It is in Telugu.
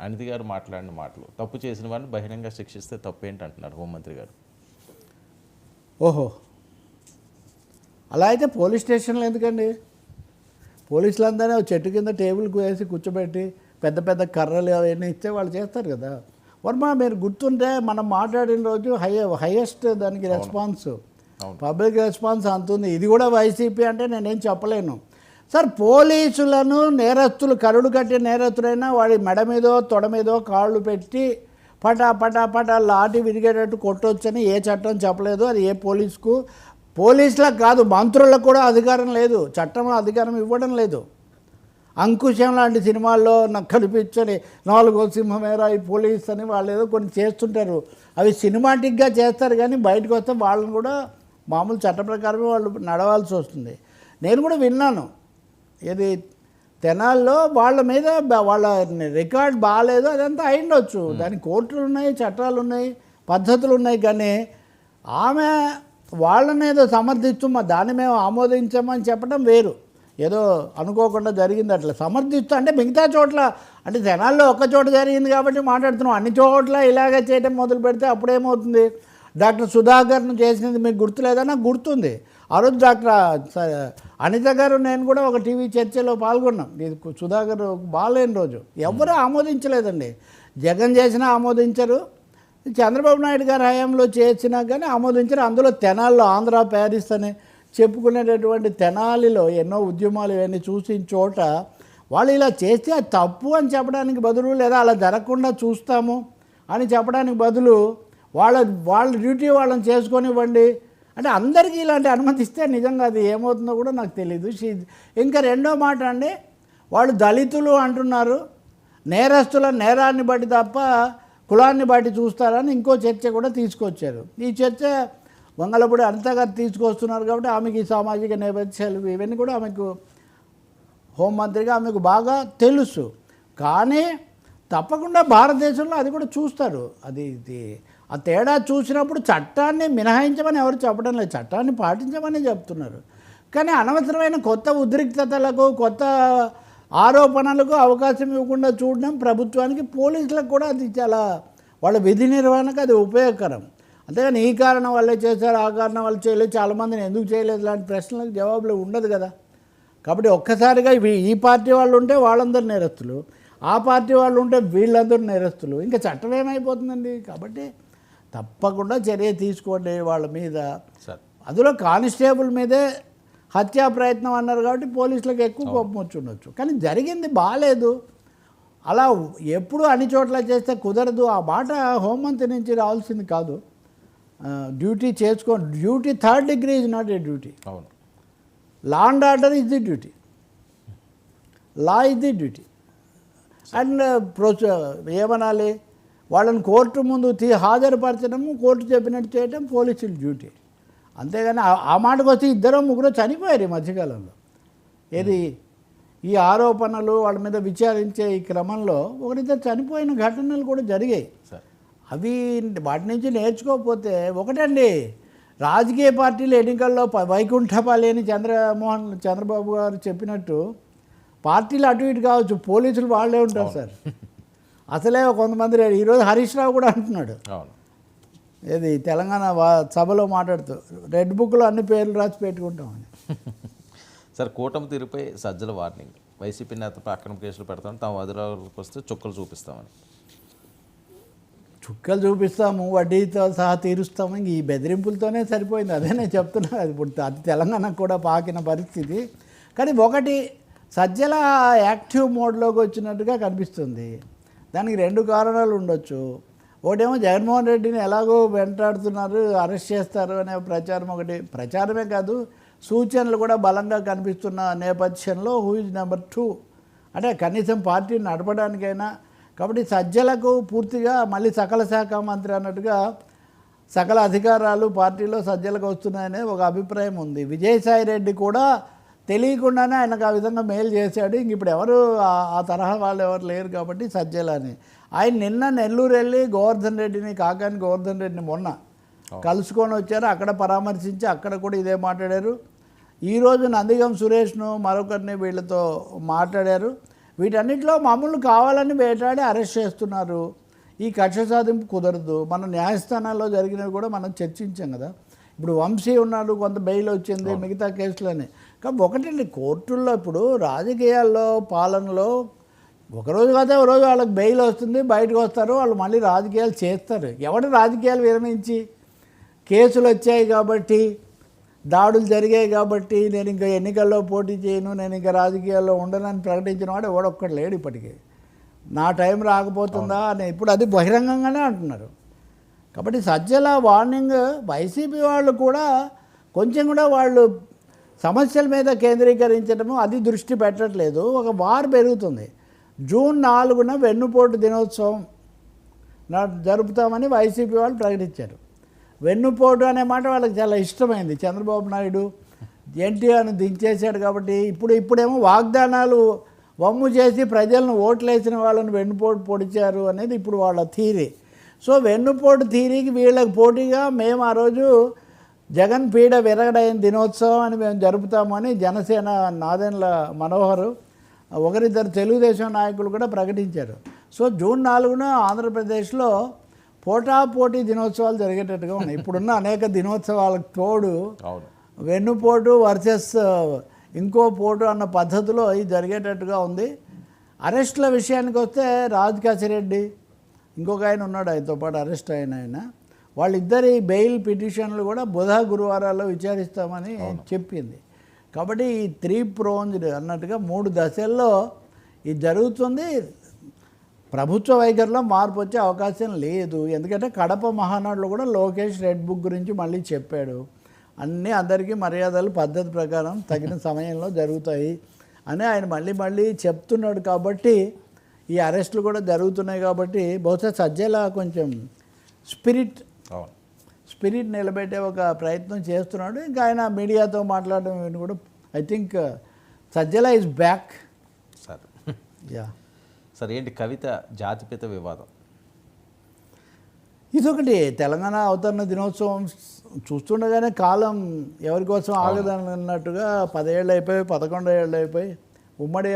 అనితి గారు మాట్లాడిన మాటలు. తప్పు చేసిన వారిని బహిరంగ శిక్షిస్తే తప్పు ఏంటి అంటున్నారు హోంమంత్రి గారు. ఓహో. అలా అయితే పోలీస్ స్టేషన్లో ఎందుకండి? పోలీసులందరినీ ఒక చెట్టు కింద టేబుల్కి వేసి కూర్చోబెట్టి పెద్ద పెద్ద కర్రలు అవన్నీ ఇస్తే వాళ్ళు చేస్తారు కదా. వర్మ మీరు గుర్తుంటే మనం మాట్లాడిన రోజు హై హైయెస్ట్ దానికి రెస్పాన్స్. పబ్లిక్ రెస్పాన్స్ అంత ఉంది ఇది కూడా వైసీపీ అంటే నేనేం చెప్పలేను. సార్ పోలీసులను నేరస్తులు కరుడు కట్టే నేరస్తులైనా వాడి మెడ మీదో తొడ మీదో కాళ్ళు పెట్టి పటా పటా పటా లాటి విరిగేటట్టు కొట్టొచ్చని ఏ చట్టం చెప్పలేదు. అది ఏ పోలీసుకు? పోలీసులకు కాదు మంత్రులకు కూడా అధికారం లేదు. చట్టంలో అధికారం ఇవ్వడం లేదు. అంకుశం లాంటి సినిమాల్లో నాకు కనిపించని నాలుగో సింహమేరా ఈ పోలీస్ అని వాళ్ళు ఏదో కొన్ని చేస్తుంటారు. అవి సినిమాటిక్గా చేస్తారు కానీ బయటకు వస్తే వాళ్ళని కూడా మామూలు చట్ట ప్రకారమే వాళ్ళు నడవాల్సి వస్తుంది. నేను కూడా విన్నాను. ఇది తెనాల్లో వాళ్ళ మీద వాళ్ళ రికార్డ్ బాగాలేదు అదంతా అయిండొచ్చు. దానికి కోర్టులు ఉన్నాయి చట్టాలు ఉన్నాయి పద్ధతులు ఉన్నాయి కానీ ఆమె వాళ్ళని ఏదో సమర్థిస్తూ మా దాన్ని మేము ఆమోదించామని చెప్పడం వేరు. ఏదో అనుకోకుండా జరిగింది అట్లా. సమర్థిస్తూ అంటే మిగతా చోట్ల అంటే జనాల్లో ఒక్క చోట జరిగింది కాబట్టి మాట్లాడుతున్నాం. అన్ని చోట్ల ఇలాగే చేయడం మొదలు పెడితే అప్పుడేమవుతుంది? డాక్టర్ సుధాకర్ను చేసినది మీకు గుర్తులేదా? నాకు గుర్తుంది. ఆ రోజు డాక్టర్ అనిత గారు నేను కూడా ఒక టీవీ చర్చలో పాల్గొన్నాం. ఇది సుధాకర్ బాగాలేని రోజు. ఎవరు ఆమోదించలేదండి. జగన్ చేసినా ఆమోదించరు. చంద్రబాబు నాయుడు గారి హయాంలో చేసినా కానీ ఆమోదించరు. అందులో తెనాల్లో ఆంధ్ర ప్యారిస్ అని చెప్పుకునేటటువంటి తెనాలిలో ఎన్నో ఉద్యమాలు ఇవన్నీ చూసిన చోట వాళ్ళు ఇలా చేస్తే అది తప్పు అని చెప్పడానికి బదులు లేదా అలా జరగకుండా చూస్తాము అని చెప్పడానికి బదులు వాళ్ళ వాళ్ళ డ్యూటీ వాళ్ళని చేసుకొనివ్వండి. అంటే అందరికీ ఇలాంటి అనుమతిస్తే నిజంగా అది ఏమవుతుందో కూడా నాకు తెలియదు షీ- ఇంకా రెండో మాట అండి వాళ్ళు దళితులు అంటున్నారు నేరస్తుల నేరాన్ని బట్టి తప్ప కులాన్ని బట్టి చూస్తారని ఇంకో చర్చ కూడా తీసుకొచ్చారు. ఈ చర్చ వంగలపూడి అంతగా తీసుకొస్తున్నారు కాబట్టి ఆమెకి సామాజిక నేపథ్యాలు ఇవన్నీ కూడా ఆమెకు హోంమంత్రిగా ఆమెకు బాగా తెలుసు. కానీ తప్పకుండా భారతదేశంలో అది కూడా చూస్తారు. అది ఇది ఆ తేడా చూసినప్పుడు చట్టాన్ని మినహాయించమని ఎవరు చెప్పడం లేదు. చట్టాన్ని పాటించమని చెప్తున్నారు. కానీ అనవసరమైన కొత్త ఉద్రిక్తతలకు కొత్త ఆరోపణలకు అవకాశం ఇవ్వకుండా చూడడం ప్రభుత్వానికి పోలీసులకు కూడా అది చాలా వాళ్ళ విధి నిర్వహణకు అది ఉపయోగకరం. అంతేగాని ఈ కారణం వల్లే చేశారు ఆ కారణం వల్ల చేయలేదు చాలామందిని ఎందుకు చేయలేదు లాంటి ప్రశ్నలకు జవాబులు ఉండదు కదా. కాబట్టి ఒక్కసారిగా ఇవి ఈ పార్టీ వాళ్ళు ఉంటే వాళ్ళందరూ నేరస్తులు ఆ పార్టీ వాళ్ళు ఉంటే వీళ్ళందరూ నేరస్తులు. ఇంకా చట్టం ఏమైపోతుందండి? కాబట్టి తప్పకుండా చర్య తీసుకోండి వాళ్ళ మీద. సార్. అందులో కానిస్టేబుల్ మీదే హత్యా ప్రయత్నం అన్నారు కాబట్టి పోలీసులకు ఎక్కువ కోపం వచ్చి ఉండొచ్చు కానీ జరిగింది బాగాలేదు అలా ఎప్పుడు అన్ని చోట్ల చేస్తే కుదరదు. ఆ మాట హోంమంత్రి నుంచి రావాల్సింది కాదు. డ్యూటీ చేసుకో duty third degree is not a duty అవును. Law and order is the duty law is the duty and ప్రొస ఏమనాలి? వాళ్ళని కోర్టు ముందు తీ హాజరుపరచడము కోర్టు చెప్పినట్టు చేయడం పోలీసుల డ్యూటీ. అంతేగాని ఆ- మాటకు వచ్చి ఇద్దరు ముగ్గురు చనిపోయారు ఈ మధ్యకాలంలో. ఏది? ఈ ఆరోపణలు వాళ్ళ మీద విచారించే ఈ క్రమంలో ఒకరిద్దరు చనిపోయిన ఘటనలు కూడా జరిగాయి. సార్. అవి వాటి నుంచి నేర్చుకోకపోతే ఒకటండి. రాజకీయ పార్టీలు ఎన్నికల్లో ప- వైకుంఠపాలి అని చంద్రమోహన్ చంద్రబాబు గారు చెప్పినట్టు పార్టీలు అటు ఇటు కావచ్చు పోలీసులు వాళ్ళే ఉంటారు సార్. అసలే కొంతమంది. ఈరోజు హరీష్ రావు కూడా అంటున్నాడు. ఏది తెలంగాణ వా- సభలో మాట్లాడుతూ రెడ్ బుక్లో అన్ని పేర్లు రాసి పెట్టుకుంటామని సార్ కూటమి తీరుపై సజ్జల వార్నింగ్. వైసీపీ నేతపై అక్రమ కేసులు పెడతామని తాము అధికారులకు వస్తే చుక్కలు చూపిస్తామని. చుక్కలు చూపిస్తాము వడ్డీతో సహా తీరుస్తాము ఈ బెదిరింపులతోనే సరిపోయింది. అదే నేను చెప్తున్నాను అది ఇప్పుడు అది తెలంగాణకు కూడా పాకిన పరిస్థితి. కానీ ఒకటి సజ్జల యాక్టివ్ మోడ్లోకి వచ్చినట్టుగా కనిపిస్తుంది. దానికి రెండు కారణాలు ఉండొచ్చు. ఒకటేమో జగన్మోహన్ రెడ్డిని ఎలాగో వెంటాడుతున్నారు అరెస్ట్ చేస్తారు అనే ప్రచారం ఒకటి. ప్రచారమే కాదు సూచనలు కూడా బలంగా కనిపిస్తున్న నేపథ్యంలో హూ ఇస్ నెంబర్ టూ అంటే కనీసం పార్టీని నడపడానికైనా కాబట్టి సజ్జలకు పూర్తిగా మళ్ళీ సకల శాఖ మంత్రి అన్నట్టుగా సకల అధికారాలు పార్టీలో సజ్జలకు వస్తున్నాయనే ఒక అభిప్రాయం ఉంది. విజయసాయి రెడ్డి కూడా తెలియకుండానే ఆయనకు ఆ విధంగా మేలు చేశాడు. ఇంక ఇప్పుడు ఎవరు ఆ- ఆ తరహా వాళ్ళు ఎవరు లేరు కాబట్టి సజ్జలని. ఆయన నిన్న నెల్లూరు వెళ్ళి గోవర్ధన్ రెడ్డిని కాకాని గోవర్ధన్ రెడ్డిని మొన్న కలుసుకొని వచ్చారు. అక్కడ పరామర్శించి అక్కడ కూడా ఇదే మాట్లాడారు. ఈరోజు నందిగం సురేష్ను మరొకరిని వీళ్ళతో మాట్లాడారు. వీటన్నిటిలో మమ్మల్ని కావాలని వేటాడి అరెస్ట్ చేస్తున్నారు. ఈ కక్ష సాధింపు కుదరదు. మన న్యాయస్థానాల్లో జరిగినవి కూడా మనం చర్చించాం కదా. ఇప్పుడు వంశీ ఉన్నాడు కొంత బెయిల్ వచ్చింది మిగతా కేసులని. కానీ ఒకటండి కోర్టుల్లో ఇప్పుడు రాజకీయాల్లో పాలనలో ఒకరోజు కాదే ఒక రోజు వాళ్ళకి బెయిల్ వస్తుంది బయటకు వస్తారు వాళ్ళు మళ్ళీ రాజకీయాలు చేస్తారు. ఎవడు రాజకీయాలు విరమించి? కేసులు వచ్చాయి కాబట్టి దాడులు జరిగాయి కాబట్టి నేను ఇంకా ఎన్నికల్లో పోటీ చేయను నేను ఇంకా రాజకీయాల్లో ఉండనని ప్రకటించిన వాడు ఎవడొక్కడు లేడు ఇప్పటికీ. నా టైం రాకపోతుందా అని ఇప్పుడు అది బహిరంగంగానే అంటున్నారు. కాబట్టి సజ్జల వార్నింగ్ వైసీపీ వాళ్ళు కూడా కొంచెం కూడా వాళ్ళు సమస్యల మీద కేంద్రీకరించడము అది దృష్టి పెట్టట్లేదు. ఒక వార్ పెరుగుతుంది. జూన్ నాలుగున వెన్నుపోటు దినోత్సవం జరుపుతామని వైసీపీ వాళ్ళు ప్రకటించారు. వెన్నుపోటు అనే మాట వాళ్ళకి చాలా ఇష్టమైంది. చంద్రబాబు నాయుడు ఎన్టీఆర్ను దించేశాడు కాబట్టి ఇప్పుడు ఇప్పుడేమో వాగ్దానాలు వమ్ము చేసి ప్రజలను ఓట్లేసిన వాళ్ళని వెన్నుపోటు పొడిచారు అనేది ఇప్పుడు వాళ్ళ థీరీ. సో వెన్నుపోటు థీరీకి వీళ్ళకి పోటీగా మేము ఆ రోజు జగన్ పీడ విరగడైన దినోత్సవం అని మేము జరుపుతామని జనసేన నాదెండ్ల మనోహర్ ఒకరిద్దరు తెలుగుదేశం నాయకులు కూడా ప్రకటించారు. సో జూన్ నాలుగున ఆంధ్రప్రదేశ్లో పోటాపోటీ దినోత్సవాలు జరిగేటట్టుగా ఉన్నాయి. ఇప్పుడున్న అనేక దినోత్సవాలకు తోడు వెన్నుపోటు వర్సెస్ ఇంకో పోటు అన్న పద్ధతిలో ఇది జరిగేటట్టుగా ఉంది. అరెస్టుల విషయానికి వస్తే రాజ్ కాసిరెడ్డి ఇంకొక ఆయన ఉన్నాడు ఆయనతో పాటు అరెస్ట్ అయిన ఆయన. వాళ్ళిద్దరి బెయిల్ పిటిషన్లు కూడా బుధ గురువారాల్లో విచారిస్తామని చెప్పింది. కాబట్టి ఈ త్రీ ప్రోన్జ్డ్ అన్నట్టుగా మూడు దశల్లో ఇది జరుగుతుంది. ప్రభుత్వ వైఖరిలో మార్పు వచ్చే అవకాశం లేదు. ఎందుకంటే కడప మహానాడులో కూడా లోకేష్ రెడ్ బుక్ గురించి మళ్ళీ చెప్పాడు. అన్నీ అందరికీ మర్యాదలు పద్ధతి ప్రకారం తగిన సమయంలో జరుగుతాయి అని ఆయన మళ్ళీ మళ్ళీ చెప్తున్నాడు కాబట్టి ఈ అరెస్టులు కూడా జరుగుతున్నాయి కాబట్టి బహుశా సజ్జల కొంచెం స్పిరిట్ స్పిరిట్ నిలబెట్టే ఒక ప్రయత్నం చేస్తున్నాడు. ఇంకా ఆయన మీడియాతో మాట్లాడడం కూడా I think Sajjala is back సరే. యా సరే ఏంటి కవిత జాతిపిత వివాదం? ఇదొకటి తెలంగాణ అవతరణ దినోత్సవం చూస్తుండగానే కాలం ఎవరి కోసం ఆగదన్నట్టుగా పదేళ్ళు అయిపోయి పదకొండు ఏళ్ళు అయిపోయి ఉమ్మడి